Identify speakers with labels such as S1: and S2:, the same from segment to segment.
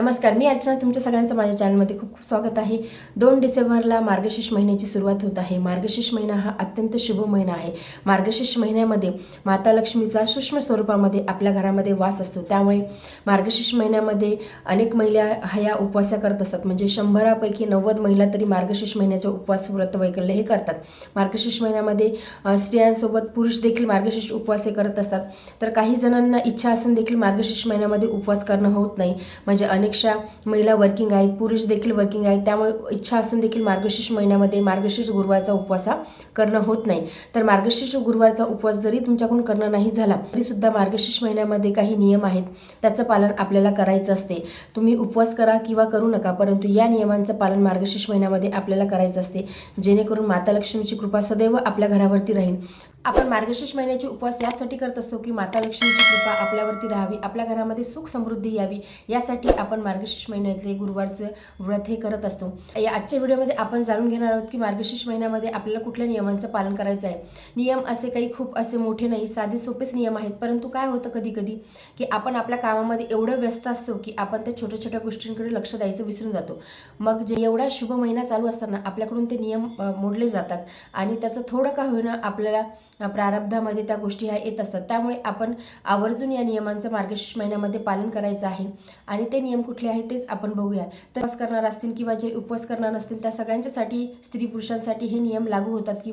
S1: नमस्कार मी अर्चना तुमच्या सगळ्यांचं माझ्या चॅनलमध्ये खूप खूप स्वागत आहे. दोन डिसेंबरला मार्गशीर्ष महिन्याची सुरुवात होत आहे. मार्गशीर्ष महिना हा अत्यंत शुभ महिना आहे. मार्गशीर्ष महिन्यामध्ये माता लक्ष्मीचा सूक्ष्म स्वरूपामध्ये आपल्या घरामध्ये वास असतो. त्यामुळे मार्गशीर्ष महिन्यामध्ये अनेक महिला ह्या उपवासा करत असतात. म्हणजे शंभरापैकी नव्वद महिला तरी मार्गशीर्ष महिन्याचे उपवास व्रत वैकल्य हे करतात. मार्गशीर्ष महिन्यामध्ये स्त्रियांसोबत पुरुष देखील मार्गशीर्ष उपवास हे करत असतात. तर काही जणांना इच्छा असून देखील मार्गशीर्ष महिन्यामध्ये उपवास करणं होत नाही. म्हणजे अनेक अनेकशा महिला वर्किंग आहेत पुरुष देखील वर्किंग आहेत त्यामुळे इच्छा असून देखील मार्गशीर्ष महिन्यामध्ये मार्गशीर्ष गुरुवारचा उपवास करणं होत नाही. तर मार्गशीर्ष गुरुवारचा उपवास जरी तुमच्याकडून करणं नाही झाला तरीसुद्धा मार्गशीर्ष महिन्यामध्ये काही नियम आहेत. त्याचं पालन आपल्याला करायचं असते. तुम्ही उपवास करा किंवा करू नका परंतु या नियमांचं पालन मार्गशीर्ष महिन्यामध्ये आपल्याला करायचं असते. जेणेकरून माता लक्ष्मीची कृपा सदैव आपल्या घरावरती राहील. आपण मार्गशीर्ष महिन्याचे उपवास यासाठी करत असतो की माता लक्ष्मीची कृपा आपल्यावरती राहावी आपल्या घरामध्ये सुख समृद्धी यावी यासाठी आपण मार्गशीर्ष महिन्यातले गुरुवारचं व्रत हे करत असतो. या आजच्या व्हिडिओमध्ये आपण जाणून घेणार आहोत की मार्गशीर्ष महिन्यामध्ये आपल्याला कुठल्या नियमांचं पालन करायचं आहे. नियम असे काही खूप असे मोठे नाही साधे सोपेच नियम आहेत. परंतु काय होतं कधी कधी की आपण आपल्या कामामध्ये एवढं व्यस्त असतो की आपण त्या छोट्या छोट्या गोष्टींकडे लक्ष द्यायचं विसरून जातो. मग जे एवढा शुभ महिना चालू असताना आपल्याकडून ते नियम मोडले जातात आणि त्याचं थोडं का होईना आपल्याला प्रारब्धामध्ये त्या गोष्टी ह्या येत असतात. त्यामुळे आपण आवर्जून या नियमांचं मार्गशीर्ष महिन्यामध्ये पालन करायचं आहे आणि ते नियम कुठले आहेत तेच आपण बघूया. तर उपवास करणार असतील किंवा जे उपवास करणार नसतील त्या सगळ्यांच्यासाठी स्त्री पुरुषांसाठी हे नियम लागू होतात की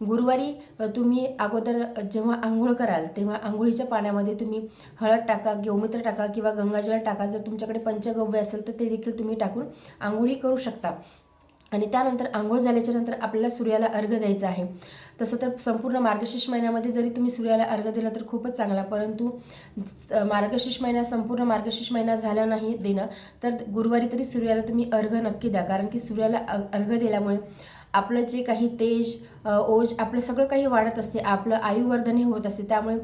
S1: गुरुवारी तुम्ही अगोदर जेव्हा आंघोळ कराल तेव्हा आंघोळीच्या पाण्यामध्ये तुम्ही हळद टाका गोमूत्र टाका किंवा गंगाजल टाका. जर तुमच्याकडे पंचगव्य असेल तर ते देखील तुम्ही टाकून आंघोळी करू शकता. आणि त्यानंतर आंघोळ झाल्याच्यानंतर आपल्याला सूर्याला अर्घ द्यायचा आहे. तसं तर संपूर्ण मार्गशीर्ष महिन्यामध्ये जरी तुम्ही सूर्याला अर्घ दिला तर खूपच चांगला परंतु मार्गशीर्ष महिना संपूर्ण मार्गशीर्ष महिना झाला नाही देणं तर गुरुवारी तरी सूर्याला तुम्ही अर्घ नक्की द्या. कारण की सूर्याला अ- अर्घ दिल्यामुळे आपलं जे काही तेज ओज आपलं सगळं काही वाढत असते. आपलं आयुवर्धन हे होत असते. त्यामुळे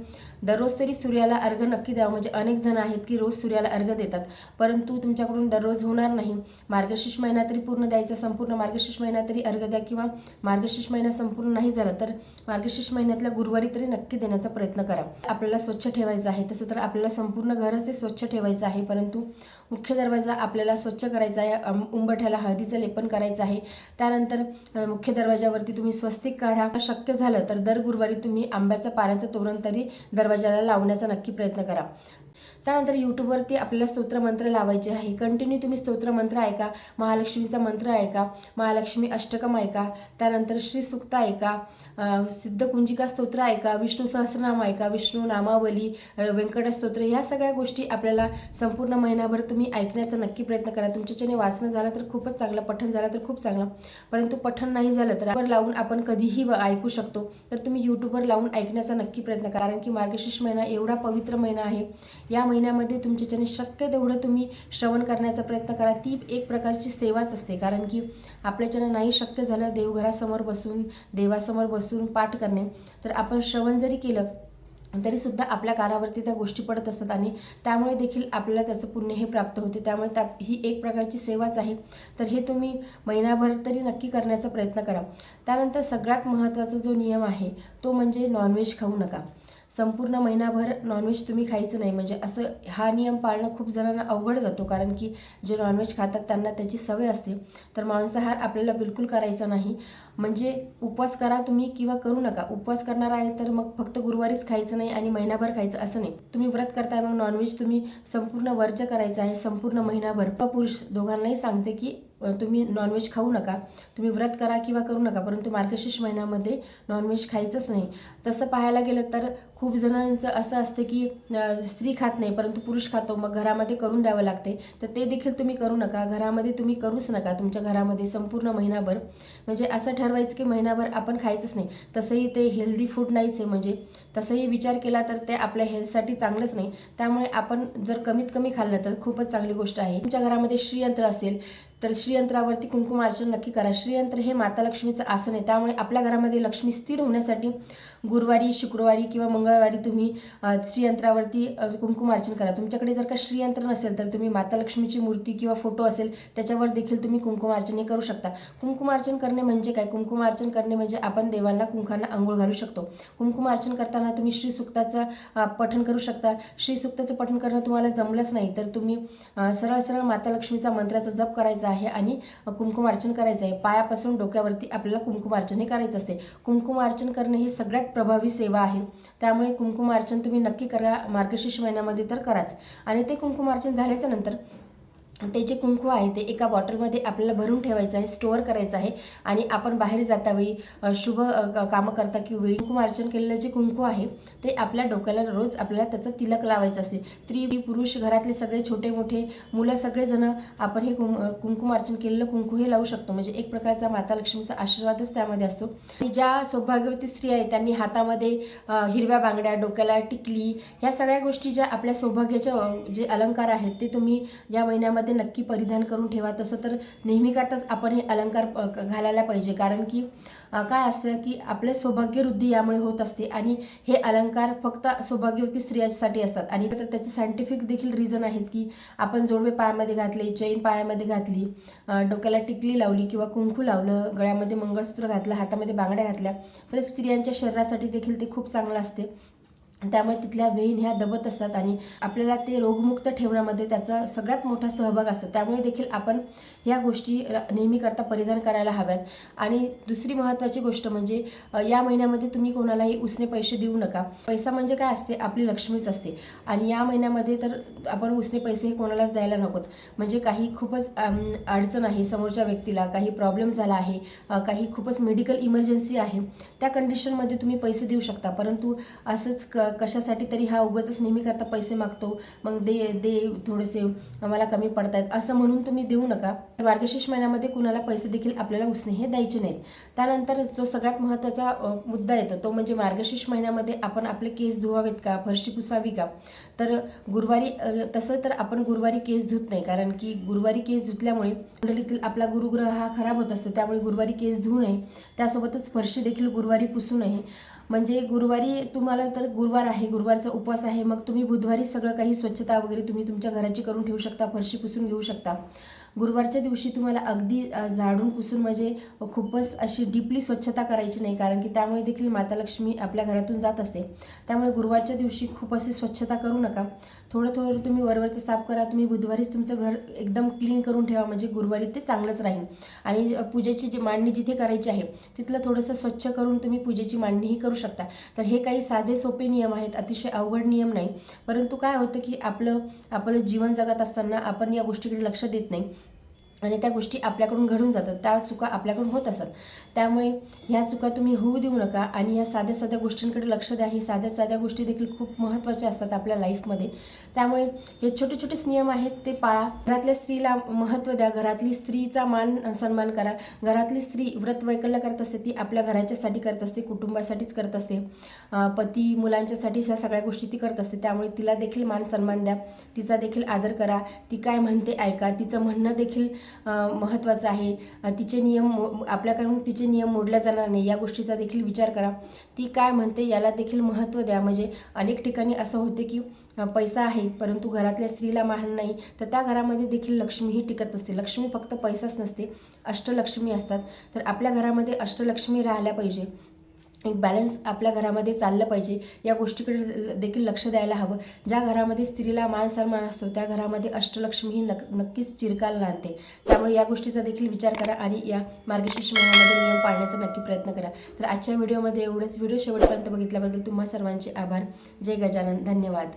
S1: दररोज तरी सूर्याला अर्घ नक्की द्यावं. म्हणजे अनेक जण आहेत की रोज सूर्याला अर्घ देतात. परंतु तुमच्याकडून दररोज होणार नाही. मार्गशीर्ष महिना तरी पूर्ण द्यायचा संपूर्ण मार्गशीर्ष महिना तरी अर्घ द्या किंवा मार्गशीर्ष महिना संपूर्ण नाही झाला तर मार्गशीर्ष महिन्यातल्या गुरुवारी तरी नक्की देण्याचा प्रयत्न करा. आपल्याला स्वच्छ ठेवायचं आहे. तसं तर आपल्याला संपूर्ण घरच हे स्वच्छ ठेवायचं आहे. परंतु मुख्य दरवाजा आपल्याला स्वच्छ करायचा आहे. उंबठ्याला हळदीचं लेपन करायचं आहे. त्यानंतर मुख्य दरवाजावरती तुम्ही स्वस्तिक काढा. शक्य झालं तर दर गुरुवारी तुम्ही आंब्याचं पाण्याचं तोरण तरी दरवाजाला लावण्याचा नक्की प्रयत्न करा. त्यानंतर यूट्यूबवरती आपल्याला स्तोत्रमंत्र लावायचे आहे. कंटिन्यू तुम्ही स्तोत्रमंत्र ऐका. महालक्ष्मीचा मंत्र ऐका. महालक्ष्मी अष्टकम ऐका. त्यानंतर श्री सुक्त ऐका. सिद्धकुंजिका स्तोत्र ऐका. विष्णू सहस्रनाम ऐका. विष्णू नामावली व्यंकटस्तोत्र ह्या सगळ्या गोष्टी आपल्याला संपूर्ण महिनाभर तुम्ही ऐकण्याचा नक्की प्रयत्न करा. तुमच्याच्याने वाचन झालं तर खूपच चांगलं पठण झालं तर खूप चांगलं. परंतु पठण नाही झालं तर वर लावून आपण कधीही व- ऐकू शकतो. तर तुम्ही यूट्यूबवर लावून ऐकण्याचा नक्की प्रयत्न करा. कारण की मार्गशीर्ष महिना एवढा पवित्र महिना आहे. या महिन्यामध्ये तुमच्याच्याने शक्य तेवढं तुम्ही श्रवण करण्याचा प्रयत्न करा. ती एक प्रकारची सेवाच असते. कारण की आपल्याच्यानं नाही शक्य झालं देवघरासमोर बसून देवासमोर बसून पाठ करणे तर आपण श्रवण जरी केलं तरीसुद्धा आपल्या कानावरती त्या गोष्टी पडत असतात आणि त्यामुळे देखील आपल्याला त्याचं पुण्य हे प्राप्त होते. त्यामुळे त्या ही एक प्रकारची सेवाच आहे. तर हे तुम्ही महिनाभर तरी नक्की करण्याचा प्रयत्न करा. त्यानंतर सगळ्यात महत्त्वाचा जो नियम आहे तो म्हणजे नॉनव्हेज खाऊ नका. संपूर्ण महिनाभर नॉनव्हेज तुम्ही खायचं नाही. म्हणजे असं हा नियम पाळणं खूप जणांना अवघड जातो. कारण की जे नॉनव्हेज खातात त्यांना त्याची सवय असते. तर मांसाहार आपल्याला बिलकुल करायचा नाही. म्हणजे उपवास करा तुम्ही किंवा करू नका. उपवास करणार आहे तर मग फक्त गुरुवारीच खायचं नाही आणि महिनाभर खायचं असं नाही. तुम्ही व्रत करताय मग नॉनव्हेज तुम्ही संपूर्ण वर्ज करायचं आहे. संपूर्ण महिनाभर. पुरुष दोघांनाही सांगते की तुम्ही नॉनव्हेज खाऊ नका. तुम्ही व्रत करा किंवा करू नका. परंतु मार्गशीर्ष महिन्यामध्ये नॉनव्हेज खायचंच नाही. तसं पाहायला गेलं तर खूप जणांचं असं असतं की स्त्री खात नाही परंतु पुरुष खातो. मग घरामध्ये करून द्यावं लागते. तर ते देखील तुम्ही करू नका. घरामध्ये तुम्ही करूच नका तुमच्या घरामध्ये संपूर्ण महिनाभर. म्हणजे असं ठरवायचं की महिनाभर आपण खायचंच नाही. तसंही ते हेल्दी फूड नाहीच आहे. म्हणजे तसंही विचार केला तर ते आपल्या हेल्थसाठी चांगलंच नाही. त्यामुळे आपण जर कमीत कमी खाल्लं तर खूपच चांगली गोष्ट आहे. तुमच्या घरामध्ये श्रीयंत्र असेल तर श्रीयंत्रावरती कुंकुमार्चन नक्की करा. श्रीयंत्र हे माता लक्ष्मीचं आसन आहे. त्यामुळे आपल्या घरामध्ये लक्ष्मी स्थिर होण्यासाठी गुरुवारी शुक्रवारी किंवा मंगळ मंगळवारी तुम्ही श्रीयंत्रावरती कुंकुमार्चन करा. तुमच्याकडे जर का श्रीयंत्र नसेल तर तुम्ही माता लक्ष्मीची मूर्ती किंवा फोटो असेल त्याच्यावर देखील तुम्ही कुंकुमार्चन हे करू शकता. कुंकुमार्चन करणे म्हणजे काय? कुंकुमार्चन करणे म्हणजे आपण देवांना कुंकांना आंघोळ घालू शकतो. कुंकुमार्चन करताना तुम्ही श्री सुक्ताचं पठण करू शकता. श्री सुक्ताचं पठण करणं तुम्हाला जमलंच नाही तर तुम्ही सरळ सरळ माता लक्ष्मीचा मंत्राचा जप करायचा आहे आणि कुंकुमार्चन करायचं आहे. पायापासून डोक्यावरती आपल्याला कुंकुमार्चन हे करायचं असते. कुंकुमार्चन करणे ही सगळ्यात प्रभावी सेवा आहे. त्यामुळे कुंकुमार्चन तुम्ही नक्की करा. मार्गशीर्ष महिन्यामध्ये तर कराच. आणि ते कुंकुमार्चन झाल्याच्यानंतर ते जे कुंकू आहे ते एका बॉटलमध्ये आपल्याला भरून ठेवायचं आहे स्टोअर करायचं आहे आणि आपण बाहेर जातावेळी शुभ कामं करता किंवा वेळी कुंकुमार्चन केलेलं जे कुंकू आहे ते आपल्या डोक्याला रोज आपल्याला त्याचं तिलक लावायचं असते. स्त्री पुरुष घरातले सगळे छोटे मोठे मुलं सगळेजण आपण हे कुं कुंकुमार्चन केलेलं कुंकू हे लावू शकतो. म्हणजे एक प्रकारचा माता लक्ष्मीचा आशीर्वादच त्यामध्ये असतो. आणि ज्या सौभाग्यवती स्त्री आहे त्यांनी हातामध्ये हिरव्या बांगड्या डोक्याला टिकली ह्या सगळ्या गोष्टी ज्या आपल्या सौभाग्याच्या जे अलंकार आहेत ते तुम्ही या महिन्यामध्ये नक्की परिधान करून ठेवा. तसं तर नेहमी करताच आपण हे अलंकार घालायला पाहिजे. कारण की काय असतं की आपले सौभाग्य वृद्धी यामुळे होत असते आणि हे अलंकार फक्त सौभाग्यवती स्त्रियांसाठी असतात. आणि तर त्याचे सायंटिफिक देखील रिझन आहेत की आपण जोडवे पायामध्ये घातले चैन पायामध्ये घातली डोक्याला टिकली लावली किंवा कुंकू लावलं गळ्यामध्ये मंगळसूत्र घातलं हातामध्ये बांगड्या घातल्या तर स्त्रियांच्या शरीरासाठी देखील ते खूप चांगलं असते. त्यामुळे तिथल्या वेईन ह्या दबत असतात आणि आपल्याला ते रोगमुक्त ठेवण्यामध्ये त्याचा सगळ्यात मोठा सहभाग असतो. त्यामुळे देखील आपण ह्या गोष्टी र- नेहमी करता परिधान करायला हव्यात. आणि दुसरी महत्त्वाची गोष्ट म्हणजे या महिन्यामध्ये तुम्ही कोणालाही उसने पैसे देऊ नका. पैसा म्हणजे काय असते? आपली लक्ष्मीच असते. आणि या महिन्यामध्ये तर आपण उसने पैसे हे कोणालाच द्यायला नकोत. म्हणजे काही खूपच अडचण आहे समोरच्या व्यक्तीला काही प्रॉब्लेम झाला आहे काही खूपच मेडिकल इमर्जन्सी आहे त्या कंडिशनमध्ये तुम्ही पैसे देऊ शकता. परंतु असंच क कशासाठी तरी हा उगाचच नेहमी करता पैसे मागतो मग दे दे थोडेसे आम्हाला कमी पडतायत. असं म्हणून तुम्ही देऊ नका. मार्गशीर्ष महिन्यामध्ये कुणाला पैसे देखील आपल्याला उसने हे द्यायचे नाहीत. त्यानंतर जो सगळ्यात महत्त्वाचा मुद्दा येतो तो म्हणजे मार्गशीर्ष महिन्यामध्ये आपण आपले केस धुवावेत का? फरशी पुसावी का? तर गुरुवारी तसं तर आपण गुरुवारी केस धुत नाही कारण की गुरुवारी केस धुतल्यामुळे कुंडलीतील आपला गुरुग्रह हा खराब होत असतो. त्यामुळे गुरुवारी केस धुऊ नये. त्यासोबतच फरशी देखील गुरुवारी पुसू नये. म्हणजे गुरुवारी तुम्हाला तर गुरुवार आहे गुरुवारचा उपवास आहे मग तुम्ही बुधवारी सगळं काही स्वच्छता वगैरे तुम्ही तुमच्या घराची करून ठेवू शकता फरशी पुसून घेऊ शकता. गुरुवारच्या दिवशी तुम्हाला अगदी झाडून पुसून म्हणजे खूपच अशी डीपली स्वच्छता करायची नाही कारण की त्यामुळे देखील माता लक्ष्मी आपल्या घरातून जात असते. त्यामुळे गुरुवारच्या दिवशी खूप अशी स्वच्छता करू नका. थोडं थोडं तुम्ही वरवरचं साफ करा तुम्ही बुधवारीच तुमचं घर एकदम क्लीन करून ठेवा म्हणजे गुरुवारी ते चांगलंच राहील. आणि पूजेची जी मांडणी जिथे करायची आहे तिथलं थोडंसं स्वच्छ करून तुम्ही पूजेची मांडणीही करू शकता. तर हे काही साधे सोपे नियम आहेत अतिशय अवघड नियम नाही. परंतु काय होतं की आपलं आपलं जीवन जगत असताना आपण या गोष्टीकडे लक्ष देत नाही. आणि त्या गोष्टी आपल्याकडून घडून जातात त्या चुका आपल्याकडून होत असतात त्यामुळे ह्या चुका तुम्ही होऊ देऊ नका आणि या साध्या साध्या गोष्टींकडे लक्ष द्या. ही साध्या साध्या गोष्टी देखील खूप महत्त्वाच्या असतात आपल्या लाईफमध्ये त्यामुळे हे छोटे छोटेच नियम आहेत ते पाळा. घरातल्या स्त्रीला महत्त्व द्या. घरातली स्त्रीचा मान सन्मान करा. घरातली स्त्री व्रत वैकल्य करत असते ती आपल्या घराच्यासाठी करत असते कुटुंबासाठीच करत असते. पती मुलांच्यासाठी ह्या सगळ्या गोष्टी ती करत असते. त्यामुळे तिला देखील मान सन्मान द्या. तिचा देखील आदर करा. ती काय म्हणते ऐका. तिचं म्हणणं देखील महत्त्वाचं आहे. तिचे नियम मो- आपल्याकडून तिचे नियम मोडल्या जाणार नाही या गोष्टीचा देखील विचार करा. ती काय म्हणते याला देखील महत्त्व द्या. म्हणजे अनेक ठिकाणी असं होते की पैसा आहे परंतु घरातल्या स्त्रीला मान नाही. तर त्या घरामध्ये देखील लक्ष्मीही टिकत नसते. लक्ष्मी फक्त पैसाच नसते अष्टलक्ष्मी असतात. तर आपल्या घरामध्ये अष्टलक्ष्मी राहिल्या पाहिजे. एक बॅलन्स आपल्या घरामध्ये चाललं पाहिजे. या गोष्टीकडे देखील लक्ष द्यायला हवं. ज्या घरामध्ये स्त्रीला मान सन्मान असतो त्या घरामध्ये अष्टलक्ष्मी ही नक नक्कीच चिरकाल आणते. त्यामुळे या गोष्टीचा देखील विचार करा आणि या मार्गशीर्ष महिन्यामध्ये नियम पाळण्याचा नक्की प्रयत्न करा. तर आजच्या व्हिडिओमध्ये एवढंच. व्हिडिओ शेवटपर्यंत बघितल्याबद्दल तुम्हा सर्वांचे आभार. जय गजानन. धन्यवाद.